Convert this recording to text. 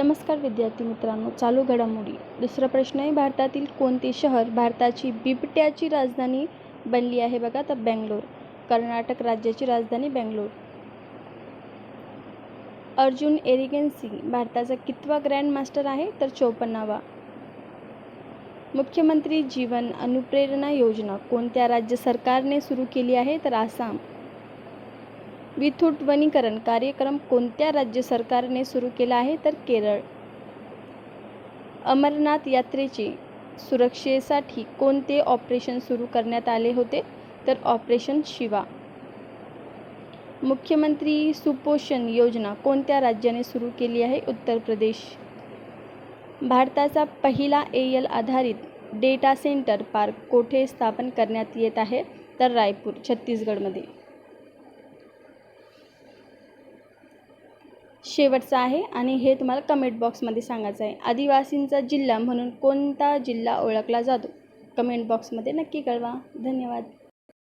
नमस्कार विद्यार्थी मित्रांनो चालू घडामोडी. दुसरा प्रश्न आहे भारतातील कोणते शहर भारताची बिबट्याची राजधानी बनली आहे बघा तर बेंगलोर कर्नाटक राज्याची राजधानी बेंगलोर. अर्जुन एरिगन सिंग भारताचा कितवा ग्रँड मास्टर आहे तर चौपन्नावा. मुख्यमंत्री जीवन अनुप्रेरणा योजना कोणत्या राज्य सरकारने सुरू केली आहे तर आसाम. विथूट वनीकरण कार्यक्रम कोणत्या राज्य सरकारने सुरू केला आहे तर केरळ. अमरनाथ यात्रेचे सुरक्षेसाठी कोणते ऑपरेशन सुरू करण्यात आले होते? तर ऑपरेशन शिवा. मुख्यमंत्री सुपोषण योजना कोणत्या राज्याने सुरू केली आहे? उत्तर प्रदेश. भारताचा पहिला एल आधारित डेटा सेंटर पार्क कोठे स्थापन करण्यात येत आहे? तर रायपूर छत्तीसगडमध्ये. शेवटचा आहे आणि हे तुम्हाला कमेंट बॉक्समध्ये सांगायचं आहे. आदिवासींचा जिल्हा म्हणून कोणता जिल्हा ओळखला जातो? कमेंट बॉक्समध्ये नक्की कळवा. धन्यवाद.